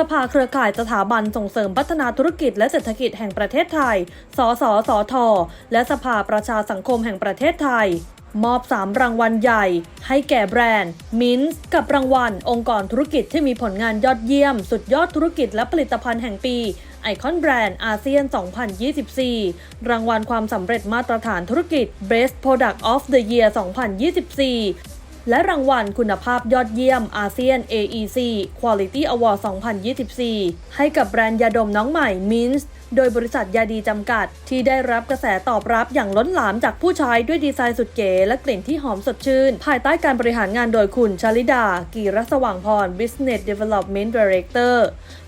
สภาเครือข่ายสถาบันส่งเสริมพัฒนาธุรกิจและเศรษฐกิจแห่งประเทศไทย สสสท และสภาประชาสังคมแห่งประเทศไทย มอบ 3 รางวัลใหญ่ ให้แก่แบรนด์ มินส์กับรางวัล องค์กรธุรกิจที่มีผลงานยอดเยี่ยม สุดยอดธุรกิจและผลิตภัณฑ์แห่งปีไอคอนแบรนด์อาเซียน 2024 รางวัลความสำเร็จมาตรฐานธุรกิจ Best Product of the Year 2024 และรางวัลคุณภาพยอดเยี่ยมอาเซียน AEC Quality Award 2024 ให้กับแบรนด์ยาดมน้องใหม่ Mints โดยบริษัทยาดีจำกัด ที่ได้รับกระแสตอบรับอย่างล้นหลามจากผู้ใช้ด้วยดีไซน์สุดเก๋และกลิ่นที่หอมสดชื่น ภายใต้การบริหารงานโดยคุณชลิดา กีรสว่างพร Business Development Director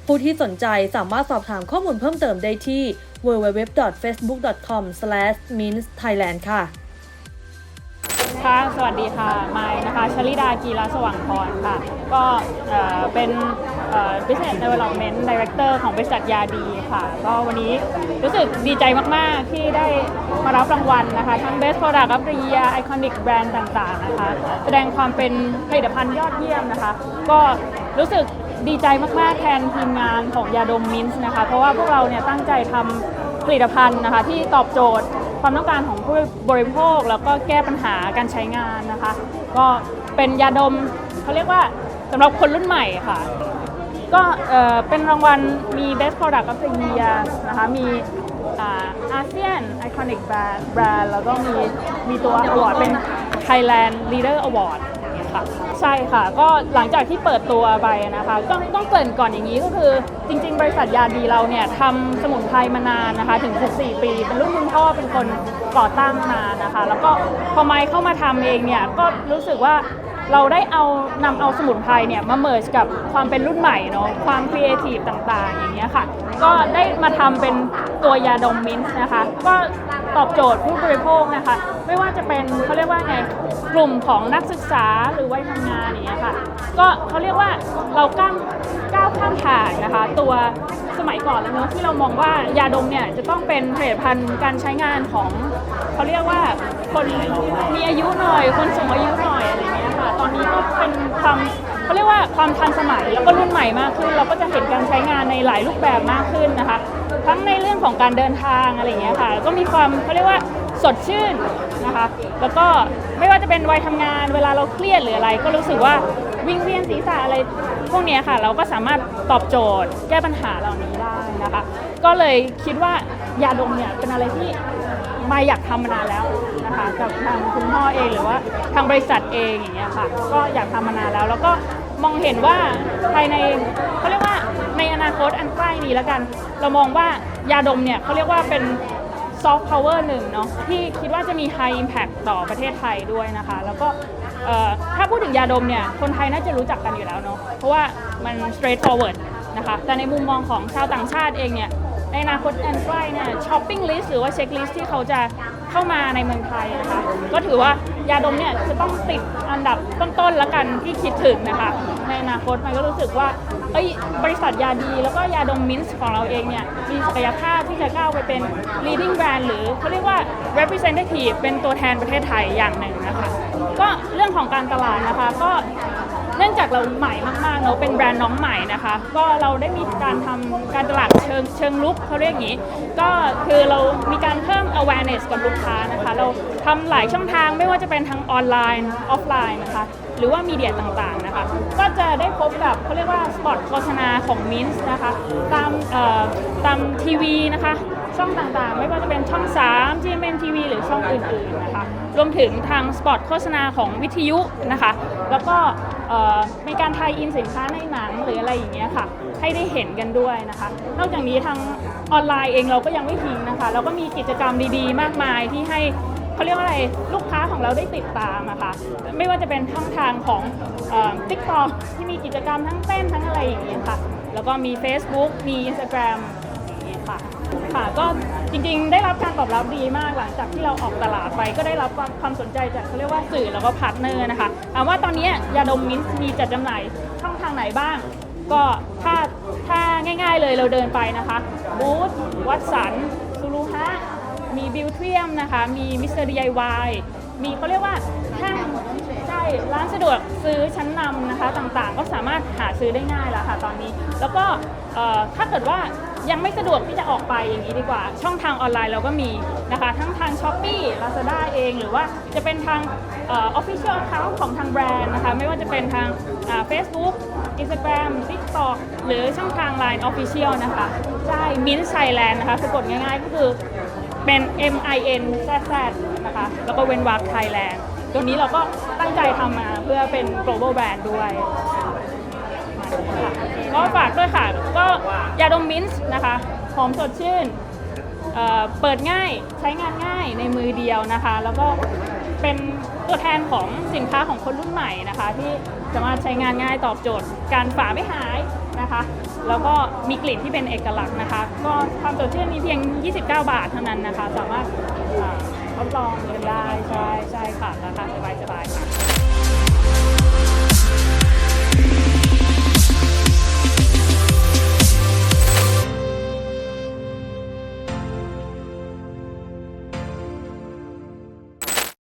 ผู้ที่สนใจสามารถสอบถามข้อมูลเพิ่มเติมได้ที่ www.facebook.com/mintsthailand ค่ะ ค่ะ สวัสดีค่ะ ไมา คะชลิดากีฬาสว่างพรค่ะ ก็เป็น Business Development Director ของบริษัทยาดีค่ะ ก็วันนี้รู้สึกดีใจมาก ๆ ที่ได้มารับรางวัลนะคะ ทั้ง Best Product of the Year Iconic Brand ต่าง ๆ นะคะ แสดงความเป็นผลิตภัณฑ์ยอดเยี่ยมนะคะ ก็รู้สึกดีใจมาก ๆ แทนทีมงานของยาดมมินส์นะคะ เพราะว่าพวกเราเนี่ยตั้งใจทำผลิตภัณฑ์นะคะที่ตอบโจทย์ ความต้องการของผู้บริโภคแล้วก็แก้ปัญหาการใช้งานนะคะ ก็เป็นยาดมเขาเรียกว่าสำหรับคนรุ่นใหม่ค่ะ ก็เออเป็นรางวัลมี Best Product of the Year นะคะ มีอาเซียน Iconic Brand แล้วก็มีมีตัว Award เป็น Thailand Leader Award อย่างเงี้ยค่ะ ใช่ค่ะ ก็หลังจากที่เปิดตัวไปนะคะต้องต้องเกริ่นก่อนอย่างนี้ก็คือ จริง ๆ บริษัทยาดีเราเนี่ยทำสมุนไพรมานานนะคะถึง 14 ปี เป็นรุ่นคุณพ่อเป็นคนก่อตั้งมานะคะ แล้วก็พอไมค์เข้ามาทำเองเนี่ยก็รู้สึกว่าเราได้เอานำเอาสมุนไพรเนี่ยมาเมิร์กับความเป็นรุ่นใหม่เนาะความครีเอทีฟต่างๆ อย่างเงี้ยค่ะ ก็ได้มาทำเป็นตัวยาดมมินท์นะคะ ก็ ตอบโจทย์ผู้บริโภคนะคะ ไม่ว่าจะเป็นเขาเรียกว่าไงกลุ่มของนักศึกษาหรือวัยทำงานอย่างเงี้ยค่ะ ก็เขาเรียกว่าเราก้าวก้าวข้ามผ่านนะคะ ตัวสมัยก่อนแล้วเนอะที่เรามองว่ายาดมเนี่ยจะต้องเป็นผลิตภัณฑ์การใช้งานของเขาเรียกว่าคนมีอายุหน่อย คนสูงอายุหน่อยอะไรเงี้ยค่ะ ตอนนี้ก็เป็นความเขาเรียกว่าความทันสมัยแล้วก็รุ่นใหม่มากขึ้น เราก็จะเห็นการใช้งานในหลายรูปแบบมากขึ้นนะคะ ทั้งในเรื่องของการเดินทางอะไรเงี้ยค่ะ ก็มีความเขาเรียกว่าสดชื่นนะคะ แล้วก็ไม่ว่าจะเป็นวัยทำงาน เวลาเราเครียดหรืออะไร ก็รู้สึกว่าวิ่งเวียนศีรษะอะไรพวกเนี้ยค่ะ เราก็สามารถตอบโจทย์ แก้ปัญหาเหล่านี้ได้นะคะ ก็เลยคิดว่ายาดมเนี่ยเป็นอะไรที่ มาอยากทำมานานแล้วนะคะกับทางคุณพ่อเองหรือว่าทางบริษัทเองอย่างเงี้ยค่ะ ก็อยากทำมานานแล้ว แล้วก็มองเห็นว่าภายในเขาเรียกว่าในอนาคตอันใกล้นี้แล้วกัน เรามองว่ายาดมเนี่ยเขาเรียกว่าเป็นซอฟต์พาวเวอร์หนึ่งเนาะที่คิดว่าจะมี High Impact ต่อประเทศไทยด้วยนะคะ แล้วก็ถ้าพูดถึงยาดมเนี่ยคนไทยน่าจะรู้จักกันอยู่แล้วเนาะเพราะว่ามัน straightforward นะคะแต่ในมุมมองของชาวต่างชาติเองเนี่ย ในอนาคตอันใกล้เนี่ยช้อปปิ้งลิสต์หรือว่าเช็คลิสต์ที่เขาจะเข้ามาในเมืองไทยนะคะก็ถือว่ายาดมเนี่ยจะต้องติดอันดับต้นๆแล้วกันที่คิดถึงนะคะ ในอนาคตมันก็รู้สึกว่าเอ้ยบริษัทยาดีแล้วก็ยาดมมินส์ของเราเองเนี่ยมีศักยภาพที่จะก้าวไปเป็น leading brand หรือเขาเรียกว่า representative เป็นตัวแทนประเทศไทยอย่างหนึ่งนะคะ ก็เรื่องของการตลาดนะคะก็ เนื่องจากเราใหม่มากๆเนาะเป็นแบรนด์น้องใหม่นะคะ ก็เราได้มีการทำการตลาดเชิงเชิงลุกเขาเรียกอย่างนี้ ก็คือเรามีการเพิ่ม awareness กับลูกค้านะคะเราทำหลายช่องทางไม่ว่าจะเป็นทั้งออนไลน์ออฟไลน์นะคะ หรือว่ามีเดียต่างๆนะคะ ก็จะได้พบกับเขาเรียกว่าสปอตโฆษณาของมินส์นะคะ ตามเอ่อตามทีวีนะคะ ช่องต่างๆ ไม่ว่าจะเป็นช่อง3 GMM TV หรือช่องอื่นๆนะคะ รวมถึงทางสปอตโฆษณาของวิทยุนะคะ แล้วก็เอ่อมีการไทยอินสินค้าในหนังหรืออะไรอย่างเงี้ยค่ะ ให้ได้เห็นกันด้วยนะคะ นอกจากนี้ทาง ออนไลน์เองเราก็ยังไม่ทิ้งนะคะ เราก็มีกิจกรรมดีๆ มากมายที่ให้เขาเรียกว่าอะไรลูกค้าของเราได้ติดตามอะค่ะไม่ว่าจะเป็นช่องทางของทิกตอกที่มีกิจกรรมทั้งเต้นทั้งอะไรอย่างเงี้ยค่ะ แล้วก็มี Facebook มี Instagram อย่างเงี้ยค่ะค่ะก็จริงๆ ได้รับการตอบรับดีมากหลังจากที่เราออกตลาดไปก็ได้รับความความสนใจจากเขาเรียกว่าสื่อแล้วก็พาร์ทเนอร์นะคะถามว่าตอนนี้ยาดมมินท์มีจัดจำหน่ายช่องทางไหนบ้าง ก็ถ้าถ้า ง่าย ๆ เลยเราเดินไปนะคะบูธวัดสันซูรุฮะมีบิวเทียมนะคะ มีมิสเตอร์ดีไอวายมีเขาเรียกว่าห้างใช่ร้านสะดวกซื้อชั้นนำนะคะต่างๆ ก็สามารถหาซื้อได้ง่ายแล้วค่ะตอนนี้ แล้วก็ถ้าเกิดว่า ยังไม่สะดวกที่จะออกไปอย่างนี้ดีกว่า ช่องทางออนไลน์เราก็มีนะคะ ทั้งทาง s h อ p e e Lazada เองหรือว่าจะเป็นทางออ official account ของทางแบรนด์นะคะ ไม่ว่าจะเป็นทางอ่า Facebook Instagram TikTok หรือช่องทาง Line Official นะคะ ใช่ Mint Thailand นะคะสะกดง่ายๆก็คือเป็น M I N Z Z นะคะ แล้วก็เว้นวรรค Thailand ตัวนี้เราก็ตั้งใจทำมาเพื่อเป็น global brand ด้วยค่ะ ก็ฝากด้วยค่ะ ก็ยาดมมิ้นท์นะคะหอมสดชื่นเอ่อเปิดง่ายใช้งานง่ายในมือเดียวนะคะ แล้วก็เป็นตัวแทนของสินค้าของคนรุ่นใหม่นะคะ ที่สามารถใช้งานง่ายตอบโจทย์ การฝาไม่หายนะคะ แล้วก็มีกลิ่นที่เป็นเอกลักษณ์นะคะ ก็ความสดชื่นนี้เพียง 29 บาทเท่านั้นนะคะ สามารถอ่าทดลองกันได้ใช่ใช่ค่ะราคาสบายๆค่ะ